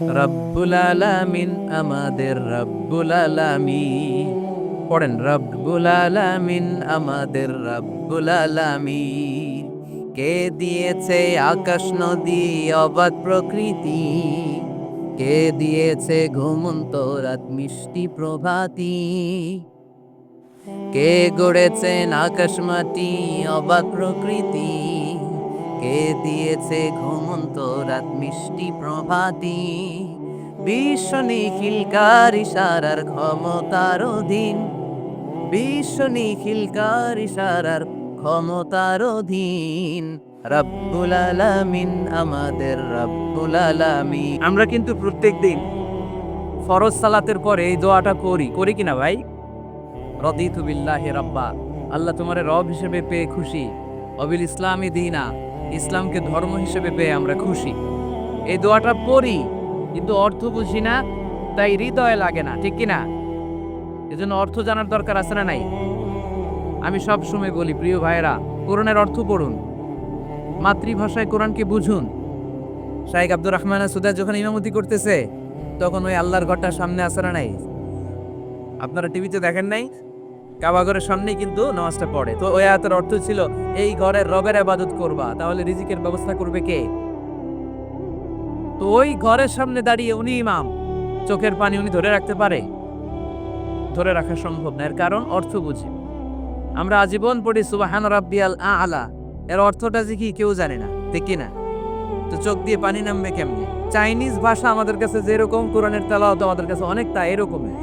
রব্বুল আলামিন, আমাদের রব্বুল আলামিন। পড়েন, রব্বুল আলামিন, আমাদের রব্বুল আলামিন। কে দিয়েছে আকাশ নদী, অবাধ প্রকৃতি? কে দিয়েছে ঘুমন্ত রাত, মিষ্টি প্রভাতী? কে গড়েছেন আকাশ মাটি অবাক প্রকৃতি? কে দিয়েছে ঘুমন্ত রাত মিষ্টি প্রভাতী? বিশ্ব নিখিলকার ইশারার ক্ষমতার অধীন? বিশ্ব নিখিলকার ইশারার ক্ষমতার অধীন? রব্বুল আলামিন আমাদের রব্বুল আলামিন। আমরা কিন্তু প্রত্যেক দিন ফরজ সালাতের পরে এই দোয়াটা করি। করি কিনা ভাই? রদিতু বিল্লাহি রাব্বা। আল্লাহ তোমার রব হিসেবে পেয়ে খুশি। অবিল ইসলামী দিনা। ইসলামকে ধর্ম হিসেবে পেয়ে আমরা খুশি। এই দোয়াটা পড়ি, কিন্তু অর্থ বুঝি না, তাই হৃদয়ে লাগে না, ঠিক কিনা? এজন্য অর্থ জানার দরকার আছে না নাই? আমি সব সময় বলি, প্রিয় ভাইয়েরা, কোরআনের অর্থ পড়ুন। মাতৃভাষায় কোরআনকে বুঝুন। শাইখ আব্দুর রহমান সুদা যখন ইমামতি করতেছে, তখন ওই আল্লাহর ঘরটার সামনে আসে না নাই? আপনারা টিভিতে দেখেন নাই? কাবাঘরের সামনেই কিন্তু নামাজটা পড়ে। তো ওই আয়াতের অর্থ ছিল, এই ঘরের রবের আবাদত করবা, তাহলে রিজিকের ব্যবস্থা করবে কে? তো ওই ঘরের সামনে দাঁড়িয়ে উনি ইমাম। চোখের পানি উনি ধরে রাখতে পারে? ধরে রাখা সম্ভব না, এর কারণ অর্থ বুঝি। আমরা আজীবন পড়ি, সুবাহান রাব্বিয়াল আলা এর অর্থটা যে কি, কেউ জানে না কি না? তো চোখ দিয়ে পানি নামবে কেমনে? চাইনিজ ভাষা আমাদের কাছে যেরকম, কোরআনের তেলাওয়াত আমাদের কাছে অনেকটা এরকমই।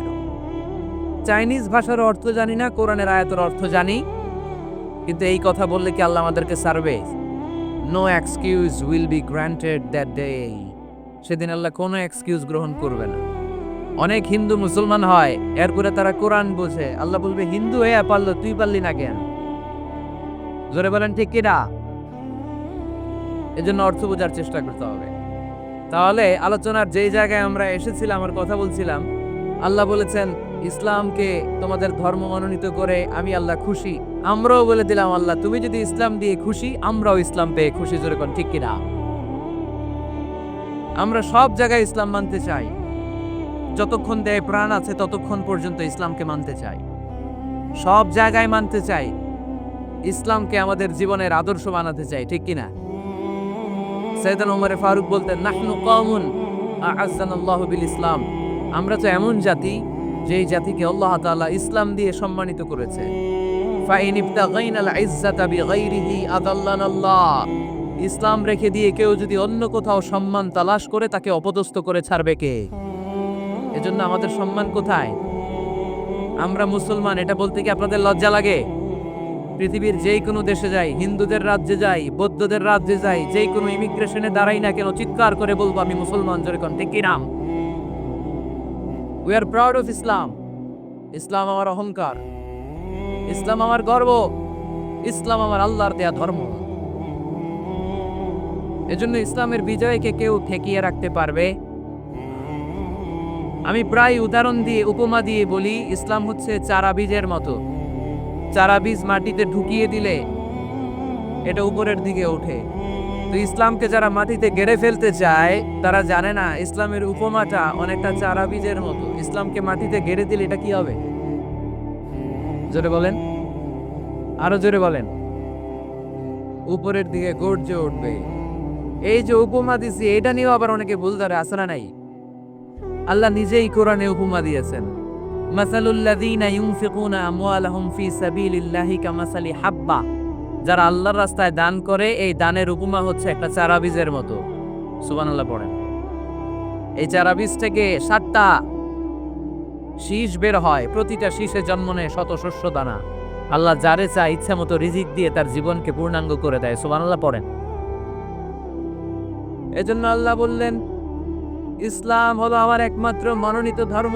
চাইনিজ ভাষার অর্থ জানি না, কোরআনের আয়াতের অর্থ জানি। কিন্তু এই কথা বললে কি আল্লাহ আমাদেরকে সারবে? No excuse will be granted that day সেদিন আল্লাহ কোনো এক্সকিউজ গ্রহণ করবে না। অনেক হিন্দু মুসলমান হয়, এরপরে তারা কোরআন বোঝে। আল্লাহ বলবে, হিন্দু হয়ে পারল তুই পারলি না কেন? জোরে বলেন, ঠিক কিনা এজন্য অর্থ বোঝার চেষ্টা করতে হবে। তাহলে আলোচনার যেই জায়গায় আমরা এসেছিলাম আর কথা বলছিলাম, আল্লাহ বলেছেন ইসলামকে তোমাদের ধর্ম মনোনীত করে আমি আল্লাহ খুশি। আমরাও বলে দিলাম, আল্লাহ, তুমি যদি ইসলাম দিয়ে খুশি, আমরাও ইসলাম পেয়ে খুশি, জোরে কোন ঠিক কিনা? আমরা সব জায়গায় ইসলাম মানতে চাই। যতক্ষণ দেয় প্রাণ আছে, ততক্ষণ পর্যন্ত ইসলামকে মানতে চাই। সব জায়গায় মানতে চাই। ইসলামকে আমাদের জীবনের আদর্শ বানাতে চাই, ঠিক কিনা? সৈয়দান ওমরে ফারুক বলতেন, নাহনু কওমুন আ'আজ্জানাল্লাহু বিল ইসলাম। আমরা তো এমন জাতি যেই জাতিকে আল্লাহ তাআলা ইসলাম দিয়ে সম্মানিত করেছে। ফাইন ইজ্জাতা বিগাইরিহি ইসলাম রেখে দিয়ে কেউ যদি অন্য কোথাও সম্মান তালাশ করে, তাকে অপদস্থ করে ছাড়বে কে? এজন্য আমাদের সম্মান কোথায়? আমরা মুসলমান, এটা বলতে কি আপনাদের লজ্জা লাগে? পৃথিবীর যেই কোনো দেশে যাই, হিন্দুদের রাজ্যে যাই, বৌদ্ধদের রাজ্যে যাই যেই কোনো ইমিগ্রেশনে দাঁড়াই না কেন, চিৎকার করে বলব আমি মুসলমান জোরে কোন, ঠিক কি নাম we are proud of Islam Islam আমার অহংকার ইসলাম আমার গর্ব. ইসলাম আমার আল্লাহর দেয়া ধর্ম. এজন্য ইসলামের বিজয়কে কেউ ঠেকিয়ে রাখতে পারবে। আমি প্রায় উদাহরণ দিয়ে, উপমা দিয়ে বলি, ইসলাম হচ্ছে চারা বীজের মতো। চারা বীজ মাটিতে ঢুকিয়ে দিলে এটা উপরের দিকে ওঠে। তো ইসলামকে যারা মাটিতে গেড়ে ফেলতে চায়, তারা জানে না ইসলামের উপমাটা অনেকটা চারা বীজের মতো। ইসলামকে মাটিতে গেড়ে দিলে এটা কি হবে? জোরে বলেন। আরও জোরে বলেন। উপরের দিকে গর্জে উঠবে। এই যে উপমা দিছি, এটা নিয়েও আবার অনেকে ভুল ধরে আসনা নাই? আল্লাহ নিজেই কোরআনে উপমা দিয়েছেন। মাসালুল্লাযীনা ইউনফিকুনা আমওয়ালাহুম ফি সাবিলিল্লাহি কামাসালি হাব্বা। যারা আল্লাহর রাস্তায় দান করে, এই দানের উপমা হচ্ছে একটা চারা বীজের মতো। সুবহানাল্লাহ পড়েন। এই চারা বীজ থেকে সাতটা শীষ বের হয়, প্রতিটা শীষে জন্ম নেয় শত শস্য দানা। আল্লাহ যারে চায়, ইচ্ছা মতো রিজিক দিয়ে তার জীবনকে পূর্ণাঙ্গ করে দেয়, সুবহানাল্লাহ পড়েন। এজন্য আল্লাহ বললেন, ইসলাম হলো আমার একমাত্র মনোনীত ধর্ম।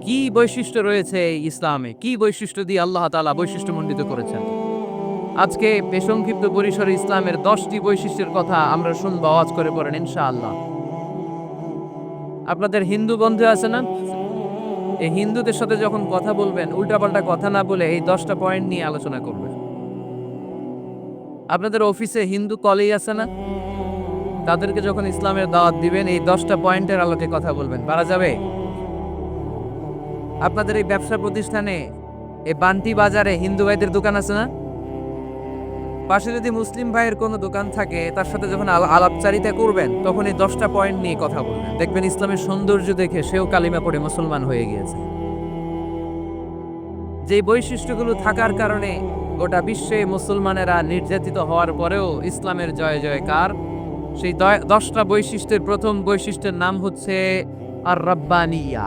কি বৈশিষ্ট্য রয়েছে ইসলামে? কি বৈশিষ্ট্য দিয়ে আল্লাহ তাআলা বৈশিষ্ট্যমণ্ডিত করেছেন? আজকে বেসংক্ষিপ্ত পরিসরে ইসলামের দশটি বৈশিষ্ট্যের কথা আমরা শুনব, আওয়াজ করে পড়েন ইনশাআল্লাহ। আপনাদের হিন্দু বন্ধু আছে না? এই হিন্দুদের সাথে যখন কথা বলবেন, উল্টাপাল্টা কথা না বলে এই দশটা পয়েন্ট নিয়ে আলোচনা করবেন। আপনাদের অফিসে হিন্দু কলেই আছে না? তাদেরকে যখন ইসলামের দাওয়াত দিবেন, এই দশটা পয়েন্টের আলোকে কথা বলবেন। পারা যাবে? আপনাদের এই ব্যবসা প্রতিষ্ঠানে এই বান্তি বাজারে হিন্দু ভাইদের দোকান আছে না? পাশে যদি মুসলিম ভাইয়ের কোনো দোকান থাকে, তার সাথে যখন আলাপচারিতা করবেন তখন এই দশটা পয়েন্ট নিয়ে কথা বলবেন। দেখবেন ইসলামের সৌন্দর্য দেখে সেও কালিমা পড়ে মুসলমান হয়ে গিয়েছে। যে বৈশিষ্ট্যগুলো থাকার কারণে গোটা বিশ্বে মুসলমানেরা নির্যাতিত হওয়ার পরেও ইসলামের জয় জয়কার। সেই দশটা বৈশিষ্ট্যের প্রথম বৈশিষ্ট্যের নাম হচ্ছে আর রব্বানিয়া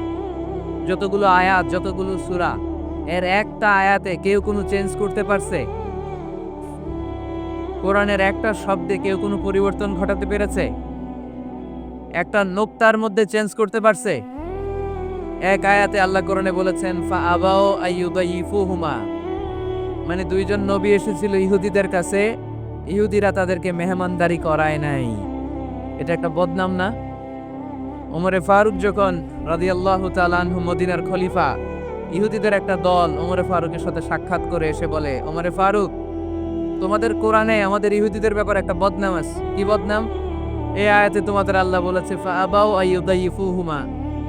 যতগুলো আয়াত, যতগুলো সূরা, এর একটা আয়াতে কেউ কোনো চেঞ্জ করতে পারছে? কোরআনের একটা শব্দে কেউ কোনো পরিবর্তন ঘটাতে পেরেছে? একটা নোক্তার মধ্যে চেঞ্জ করতে পারছে? এক আয়াতে আল্লাহ কোরআনে বলেছেন ফা আবাও আইয়ুদাইফুহুমা। মানে দুইজন নবী এসেছিল ইহুদিদের কাছে, ইহুদিরা তাদেরকে মেহমানদারি করায় নাই। এটা একটা বদনাম না? ওমরে ফারুক যখন রাদিয়াল্লাহু তাআলা আনহু মদিনার খলিফা, ইহুদিদের একটা দল ওমরে ফারুকের সাথে সাক্ষাৎ করে এসে বলে, ওমরে ফারুক, তোমাদের কোরআনে আমাদের ইহুদিদের ব্যাপারে একটা বদনাম আছে। কি বদনাম? এই আয়াতে তোমাদের আল্লাহ বলেছে আইয়ুদাইফুহুমা।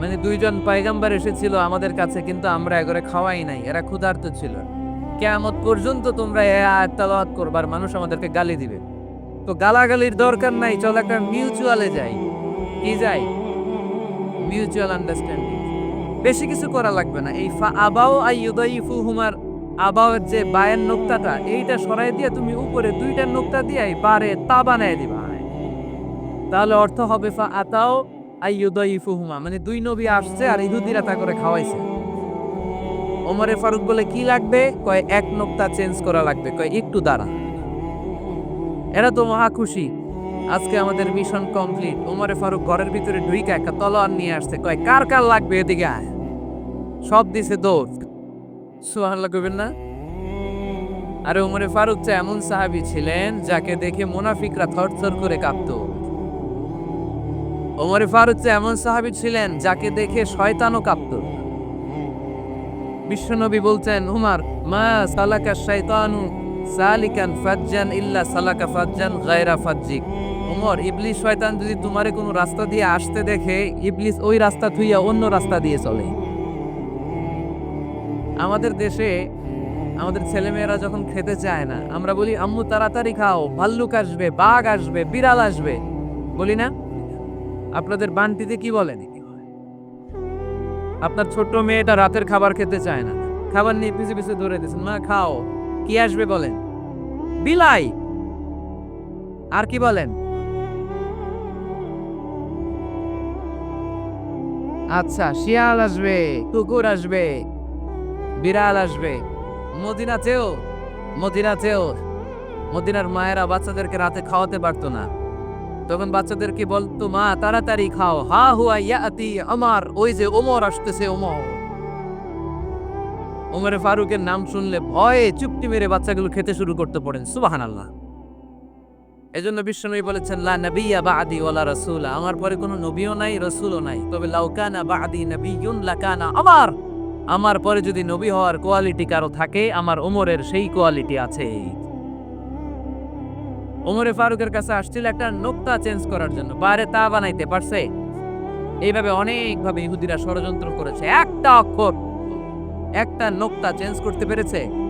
মানে দুইজন পয়গাম্বার এসেছিল আমাদের কাছে, কিন্তু আমরা এগরে খাওয়াই নাই, এরা ক্ষুধার্ত ছিল। কেয়ামত পর্যন্ত তোমরা এ আয়াত করবার মানুষ আমাদেরকে গালি দিবে। তো গালাগালির দরকার নাই, চল একটা মিউচুয়ালে যাই। কি যাই? মিউচুয়াল আন্ডারস্ট্যান্ডিং বেশি কিছু করা লাগবে না। এই ফা আবাও আইয়ুদাইফু হুমার আবাওয়ের যে বায়ের নোক্তাটা, এইটা সরাই দিয়ে তুমি উপরে দুইটা নোক্তা দিয়ে বারে তা বানায় দিবা। তাহলে অর্থ হবে ফা আতাও আই আইয়ুদাইফু হুমা মানে দুই নবী আসছে আর ইহুদিরা তা করে খাওয়াইছে। ওমরে ফারুক বলে, কি লাগবে? কয়, এক নোক্তা চেঞ্জ করা লাগবে। কয়, একটু দাঁড়া। এরা তো মহা খুশি। আজকে আমাদের মিশন কমপ্লিট ওমরে ফারুক ঘরের ভিতরে ঢুইকা একটা তলোয়ার নিয়ে আসছে। কয়, কার কার লাগবে এদিকে সব দিছে দৌড় সুবহানাল্লাহ কইবেন না? আরে উমরে ফারুক তো এমন সাহাবী ছিলেন যাকে দেখে মুনাফিকরা থরথর করে কাঁপতো ওমরে ফারুক তো এমন সাহাবী ছিলেন যাকে দেখে শয়তানও কাঁপতো বিশ্বনবী বলতেন উমার, মা সালাকা শয়তানু সালিকান ফাজ্জান ইল্লা সালাকা ফাজ্জান গায়রা ফাজ্জিক। উমর ইবলিস শয়তান যদি তোমারে কোনো রাস্তা দিয়ে আসতে দেখে, ইবলিস ওই রাস্তা থুইয়া অন্য রাস্তা দিয়ে চলে। আমাদের দেশে আমাদের ছেলেমেয়েরা যখন খেতে চায় না, আমরা বলি, আম্মু, তাড়াতাড়ি খাও, ভাল্লুক আসবে, বাঘ আসবে, বিড়াল আসবে। বলি না? আপনাদের বান্টিতে কি বলেন? আপনার ছোট্ট মেয়েটা রাতের খাবার খেতে চায় না। খাবার নিয়ে পিছু পিছু ধরে দিয়েছেন। মা, খাও, কি আসবে বলেন? বিলাই। আর কি বলেন? আচ্ছা শিয়াল আসবে, কুকুর আসবে, বিড়াল আসবে। মদিনাতেও মদিনাতেও মদিনার মায়েরা বাচ্চাদেরকে রাতে খাওয়াতে পারতো না। তখন বাচ্চাদেরকে বলতো, মা, তাড়াতাড়ি খাও। হা হুয়া ইয়াতি আমার, ওই যে ওমর আসতেছে, ওমর। ওমরে ফারুকের নাম শুনলে ভয়ে চুপটি মেরে বাচ্চাগুলো খেতে শুরু করতে পড়েন। সুবাহান আল্লাহ এজন্য বিশ্বনবী বলেছেন, লা নবিয়া বাদি ওয়ালা রাসূলা। আমার পরে কোনো নবীও নাই, রসুলও নাই। তবে লাউকানা বাদি নবিয়ুন লাকানা আমার আমার পরে যদি নবী হওয়ার কোয়ালিটি কারও থাকে, আমার ওমরের সেই কোয়ালিটি আছে। ওমরে ফারুকের কাছে আসছিল একটা নোক্তা চেঞ্জ করার জন্য। বাইরে তা বানাইতে পারছে? এইভাবে অনেকভাবে ইহুদিরা ষড়যন্ত্র করেছে। একটা অক্ষর, একটা নোক্তা চেঞ্জ করতে পেরেছে?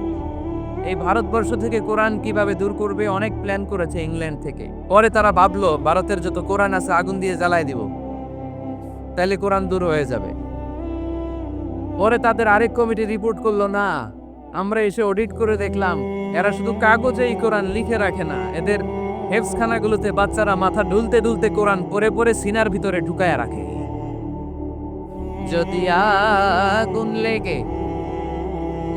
এই ভারতবর্ষ থেকে কোরআন কীভাবে দূর করবে, অনেক প্ল্যান করেছে ইংল্যান্ড থেকে। পরে তারা ভাবলো, ভারতের যত কোরআন আছে, আগুন দিয়ে জ্বালায় দিব। তাহলে কোরআন দূর হয়ে যাবে। পরে তাদের আরেক কমিটি রিপোর্ট করল, না, আমরা এসে অডিট করে দেখলাম, এরা শুধু কাগজে এই কোরআন লিখে রাখে না। এদের হেফসখানাগুলোতে বাচ্চারা মাথা ডুলতে ডুলতে কোরআন পরে পরে সিনার ভিতরে ঢুকায় রাখে। যদি আগুন লেগে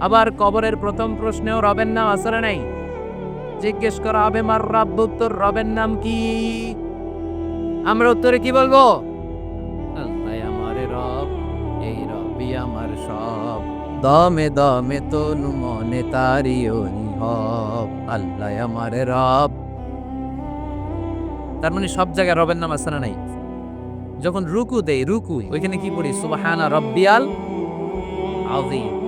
আবার কবরের প্রথম প্রশ্নেও রবের নাম আসরে নাই। জিজ্ঞেস করা হবে, মার রব্ব উত্তর রবের নাম কি? আমরা উত্তরে কি বলব? আল্লাহ আমার রব, এই রবি আমার সব। দমে দমে তনু মনে তারি অনুভব। আল্লাহ আমার রব। তার মানে সব জায়গায় রবের নাম না নাই? যখন রুকু দেই রুকু ওইখানে কি পড়ি? সুবাহানা রব্বিয়াল আযীম।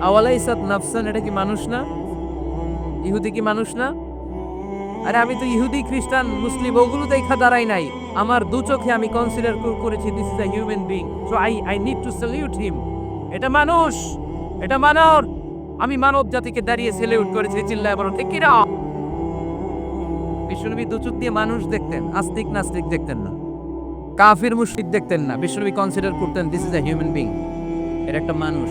আওয়ালা ইসাদ নাফসান, এটা কি মানুষ না? ইহুদি কি মানুষ না? আরে আমি তো ইহুদি, খ্রিস্টান, মুসলিম, ওগুলো দেখা দাঁড়াই নাই। আমার দু চোখে আমি কনসিডার করেছি this is a human being so I I need to salute him এটা মানুষ, এটা মানব। আমি মানব জাতিকে দাঁড়িয়ে স্যালিউট করেছি, চিল্লায় বলো, ঠিক কিনা? বিশ্বনবী চোখ দিয়ে মানুষ দেখতেন, আস্তিক নাস্তিক দেখতেন না। কাফির মুশরিক দেখতেন না। বিশ্বনবী কনসিডার করতেন this is a human being এটা একটা মানুষ।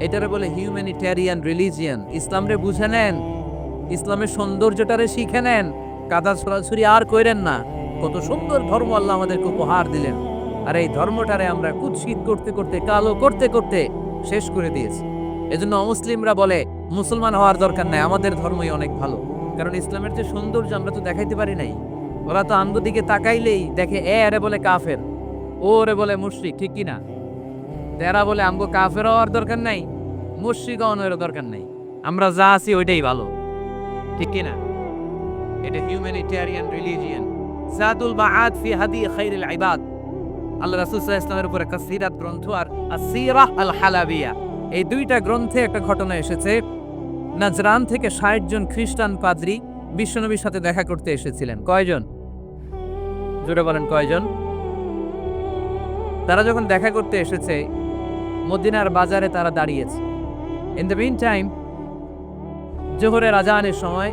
এটারে বলে হিউম্যানিটেরিয়ান রিলিজিয়ান ইসলামরে বুঝে নেন। ইসলামের সৌন্দর্যটারে শিখে নেন। কাদা সরাসরি আর কইরেন না। কত সুন্দর ধর্ম আল্লাহ আমাদেরকে উপহার দিলেন। আর এই ধর্মটারে আমরা কুৎসিত করতে করতে, কালো করতে করতে শেষ করে দিয়েছি। এজন্য অমুসলিমরা বলে, মুসলমান হওয়ার দরকার নাই, আমাদের ধর্মই অনেক ভালো। কারণ ইসলামের যে সৌন্দর্য আমরা তো দেখাইতে পারি নাই। ওরা তো দিকে তাকাইলেই দেখে, এ আরে বলে কাফের, ও রে বলে মুশরিক, ঠিক কি না তেরা বলে আমগো কাফের হওয়ার দরকার নাই মুশরিক হওয়ার দরকার নাই। আমরা যা আছি ওইটাই ভালো। ঠিক কি না এটা হিউম্যানিটেরিয়ান রিলিজিয়ান জাদুল বাআদ ফি হাদি খাইরুল ইবাদ। আল্লাহ রাসূল সাল্লাল্লাহু আলাইহি একটা সিরাত গ্রন্থ আর আসিরাহ আল হালাবিয়া এই দুইটা গ্রন্থে একটা ঘটনা এসেছে। নাজরান থেকে ষাট জন খ্রিস্টান পাদ্রী বিশ্বনবীর সাথে দেখা করতে এসেছিলেন। কয়জন? জোরে বলেন কয়জন? তারা যখন দেখা করতে এসেছে মদিনার বাজারে তারা দাঁড়িয়েছে। ইন দ্য মিন টাইম জোহরের আজানের সময়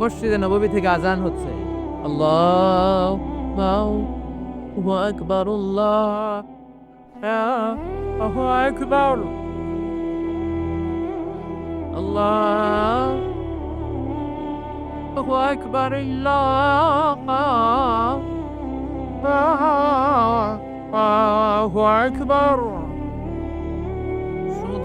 মসজিদে নববী থেকে আজান হচ্ছে। আল্লাহ আকবর। আল্লাহ আকবর আল্লাহ আকবর।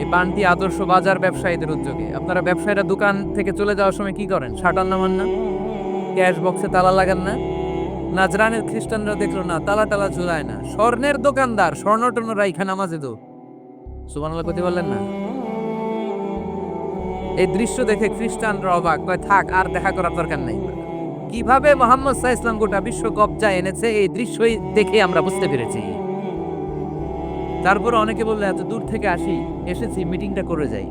এই বান্টি আদর্শ বাজার ব্যবসায়ীদের উদ্যোগে। আপনারা ব্যবসায়ীরা দোকান থেকে চলে যাওয়ার সময় কি করেন? শাটার নামান না? ক্যাশ বক্সে তালা লাগান না? নাজরানের খ্রিস্টানরা দেখল না, তালা টালা ঝুলায় না। স্বর্ণের দোকানদার, স্বর্ণ টর্ণ রাইখা নামাজে দো। সুবহানাল্লাহ কইতে বললেন না? এই দৃশ্য দেখে খ্রিস্টানরা অবাক, কয়, থাক, আর দেখা করার দরকার নেই। কীভাবে মোহাম্মদ সাহা ইসলাম গোটা বিশ্ব কবজায় এনেছে, এই দৃশ্যই দেখে আমরা বুঝতে পেরেছি। তারপর অনেকে বললে, এত দূর থেকে আসি, এসেছি, মিটিংটা করে যাই।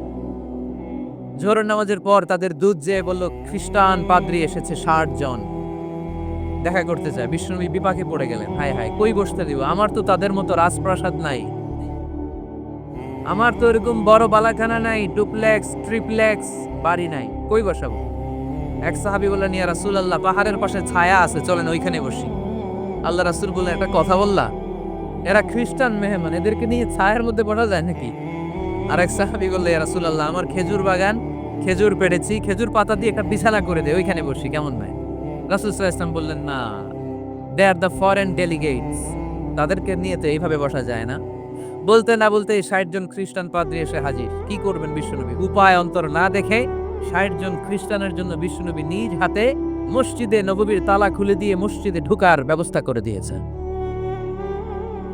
জোহরের নামাজের পর তাদের দুধ যেয়ে বলল, খ্রিস্টান পাদ্রি এসেছে, ষাট জন। দেখা করতে চায় বিষ্ণুনবী বিপাকে পড়ে গেলেন। হায় হায়, কই বসতে দিব? আমার তো তাদের মতো রাজপ্রাসাদ নাই। আমার তো এরকম বড় বালাখানা নাই, ডুপ্লেক্স, ট্রিপ্লেক্স, বাড়ি নাই। কই বসাবো? এক সাহাবি বললেন, ইয়া রাসুল আল্লাহ পাহাড়ের পাশে ছায়া আছে, চলেন ওইখানে বসি। আল্লাহ রাসূল বললেন, একটা কথা বললা? এরা খ্রিস্টান মেহমান, এদেরকে নিয়ে ছায়ের মধ্যে বসা যায় নাকি? আর এক সাহাবি বললে রাসূল আল্লাহ আমার খেজুর বাগান, খেজুর পেড়েছি, খেজুর পাতা দিয়ে একটা বিছানা করে দে, ওইখানে বসি, কেমন ভাই? রাসূল ওয়াসাল্লাম বললেন, না they are the foreign delegates তাদেরকে নিয়ে তো এইভাবে বসা যায় না। বলতে না বলতে ষাট জন খ্রিস্টান পাদ্রী এসে হাজির। কি করবেন বিশ্বনবী? উপায় অন্তর না দেখে ষাট জন খ্রিস্টানের জন্য বিশ্বনবী নিজ হাতে মসজিদে নববীর তালা খুলে দিয়ে মসজিদে ঢুকার ব্যবস্থা করে দিয়েছে।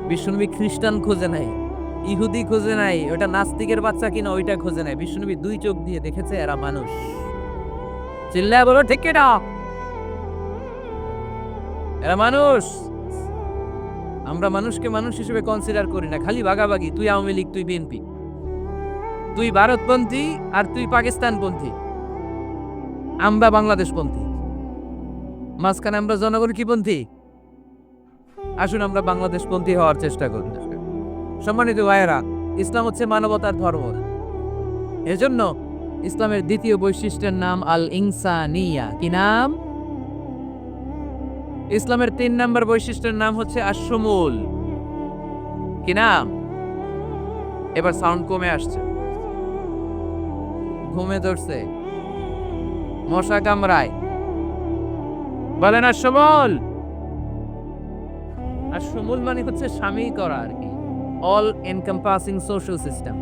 বিশ্বনবী খ্রিস্টান খোঁজে নাই, ইহুদি খোঁজে নাই, ওটা নাস্তিকের বাচ্চা কিনা ওইটা খোঁজে নাই। বিশ্বনবী দুই চোখ দিয়ে দেখেছে, এরা মানুষ। চিল্লায় বলো, ঠিক কিনা? এরা মানুষ। আমরা মানুষকে মানুষ হিসেবে কনসিডার করি না, খালি ভাগাভাগি তুই আওয়ামী লীগ, তুই বিএনপি তুই ভারতপন্থী আর তুই পাকিস্তানপন্থী। আমরা বাংলাদেশপন্থী। মাঝখানে আমরা জনগণ কি পন্থী? আসুন আমরা বাংলাদেশপন্থী হওয়ার চেষ্টা করি। সম্মানিত ভাইয়েরা, ইসলাম হচ্ছে মানবতার ধর্ম। এজন্য ইসলামের দ্বিতীয় বৈশিষ্ট্যের নাম আল ইনসানিয়া কি নাম? ইসলামের তিন নম্বর বৈশিষ্ট্যের নাম হচ্ছে আশ্বমূল কি নাম? এবার সাউন্ড কমে আসছে। ঘুমে ধরছে। মশা কামড়ায়। বলেন আশ্বমূল আশ্বমূল মানে হচ্ছে স্বামী করা আর কি। All encompassing social system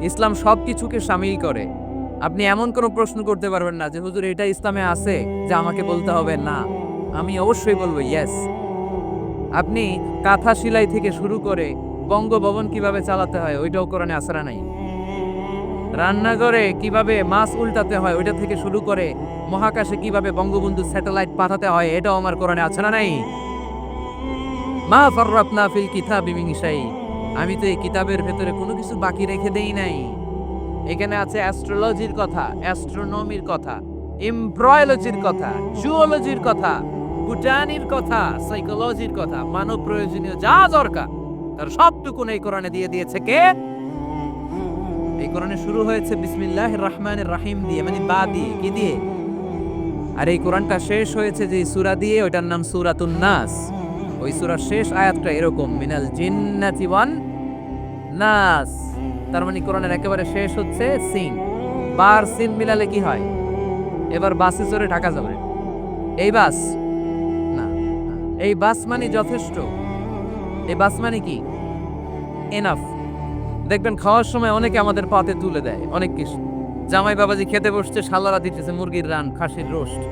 Islam সব কিছুকে সামিল করে। আপনি এমন কোনো প্রশ্ন করতে পারবেন না যে, হুজুর, এটা ইসলামে আছে যে আমাকে বলতে হবে? না। আমি অবশ্যই বলব ইয়েস আপনি কাঁথা সিলাই থেকে শুরু করে বঙ্গভবন কীভাবে চালাতে হয়, ওইটাও কোরআনে আসরা নাই। রান্নাঘরে কীভাবে মাছ উল্টাতে হয়, ওইটা থেকে শুরু করে মহাকাশে কীভাবে বঙ্গবন্ধু স্যাটেলাইট পাঠাতে হয়, এটাও আমার কোরআনে আছে না নাই। মা ফাররাতনা ফিল কিতাবি মিন আমি তো এই কিতাবের ভেতরে কোনো কিছু বাকি রেখে দেই নাই। এখানে আছে অ্যাস্ট্রোলজির কথা অ্যাস্ট্রোনমির কথা এমব্রয়োলজির কথা জুওলজির কথা বুটানির কথা সাইকোলজির কথা, মানব প্রয়োজনীয় যা দরকার, তার সবটুকুন এই কোরআনে দিয়ে দিয়েছে কে? এই কোরআনে শুরু হয়েছে বিসমিল্লাহ রহমানের রাহিম দিয়ে মানে বা দিয়ে, কি দিয়ে? আর এই কোরআনটা শেষ হয়েছে যে সুরা দিয়ে, ওইটার নাম সূরাতুন নাস। ওই সূরার শেষ আয়াতটা এরকম, মিনাল জিন্নাতি ওয়ান নাস। তার মানে কোরআনের একেবারে শেষ হচ্ছে সিন। বার সিন মিলালে কি হয়? এবার বাসে চড়ে ঢাকা যাবে। এই বাস? না। এই বাস মানে যথেষ্ট। এই বাস মানে কি? এনাফ দেখবেন খাওয়ার সময় অনেকে আমাদের পাতে তুলে দেয়, অনেক কিছু। জামাই বাবাজি খেতে বসছে শালারা দিতেছে, মুরগির রান, খাসির রোস্ট।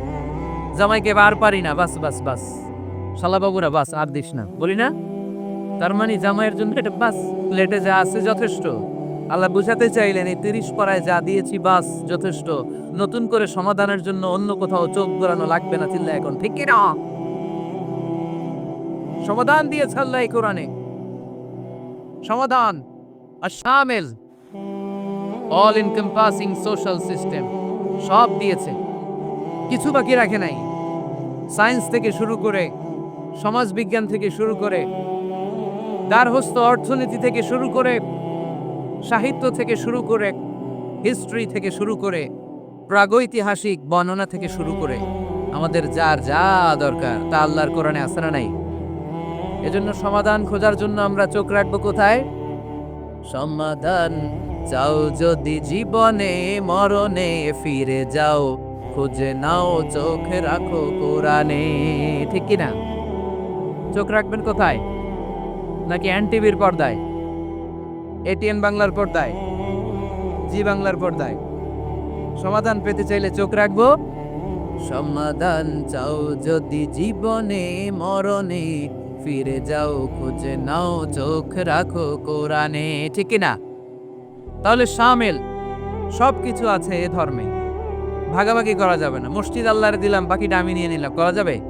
জামাইকে বার পারি না, বাস বাস বাস। শালা বাবুরা বাস, আর দিস না। বলি না? তার মানে জামাইয়ের জন্য এটা বাস প্লেটে যা আছে যথেষ্ট। আল্লাহ বুঝাতে চাইলেন, এই তিরিশ পাড়ায় যা দিয়েছি বাস, যথেষ্ট। নতুন করে সমাধানের জন্য অন্য কোথাও চোখ ঘোরানো লাগবে না চিল্লা এখন, ঠিক না সমাধান দিয়েছে আল্লাহ কোরআনে। সমাধান। আর শামেল অল ইনকম্পাসিং সোশ্যাল সিস্টেম সব দিয়েছে। কিছু বাকি রাখে নাই। সায়েন্স থেকে শুরু করে সমাজ বিজ্ঞান থেকে শুরু করে দারহস্ত অর্থনীতি থেকে শুরু করে সাহিত্য থেকে শুরু করে হিস্ট্রি থেকে শুরু করে প্রাগৈতিহাসিক বর্ণনা থেকে শুরু করে আমাদের যার যা দরকার তা আল্লাহর কোরআনে আসে না নাই? এজন্য সমাধান খোঁজার জন্য আমরা চোখ রাখব কোথায়? সমাধান চাও যদি জীবনে, মরণে ফিরে যাও, খুঁজে নাও, চোখ রাখো কোরআনে। ঠিক কি না চোখ রাখবেন কোথায়? নাকি এন টিভির পর্দায়? এটিএন বাংলার পর্দায়? জি বাংলার পর্দায়। সমাধান পেতে চাইলে চোখ রাখব। সমাধান চাও যদি জীবনে মরণে ফিরে যাও খুঁজে নাও চোখ রাখো কোরআনে ঠিক কি না? তাহলে সামেল সব কিছু আছে এ ধর্মে। ভাগাভাগি করা যাবে না। মসজিদ আল্লাহরে দিলাম বাকিটা আমি নিয়ে নিলাম। করা যাবে?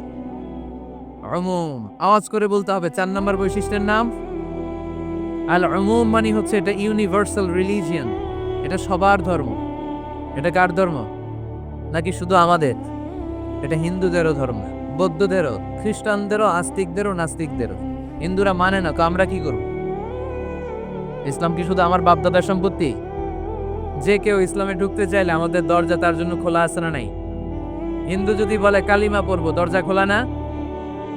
অমুম আওয়াজ করে বলতে হবে, চার নাম্বার বৈশিষ্ট্যের নাম? আল অমুম মানে হচ্ছে এটা ইউনিভার্সাল রিলিজিয়ন এটা সবার ধর্ম। এটা কার ধর্ম? নাকি শুধু আমাদের? এটা হিন্দুদেরও ধর্ম, বৌদ্ধদেরও, খ্রিস্টানদেরও, আস্তিকদেরও, নাস্তিকদেরও। হিন্দুরা মানে না, তো আমরা কি করব? ইসলাম কি শুধু আমার বাপদাদার সম্পত্তি? যে কেউ ইসলামে ঢুকতে চাইলে আমাদের দরজা তার জন্য খোলা আছে না নাই? হিন্দু যদি বলে, কালিমা পড়ব, দরজা খোলা না?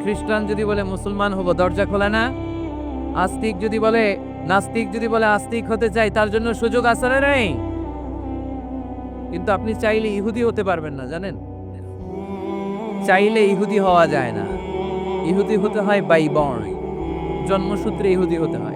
খ্রিস্টান যদি বলে মুসলমান হব, দরজা খোলা না? আস্তিক যদি বলে নাস্তিক যদি বলে আস্তিক হতে চাই, তার জন্য সুযোগ না নেই? কিন্তু আপনি চাইলে ইহুদি হতে পারবেন না, জানেন? চাইলে ইহুদি হওয়া যায় না। ইহুদি হতে হয় বাই বর্ণ জন্মসূত্রে ইহুদি হতে হয়।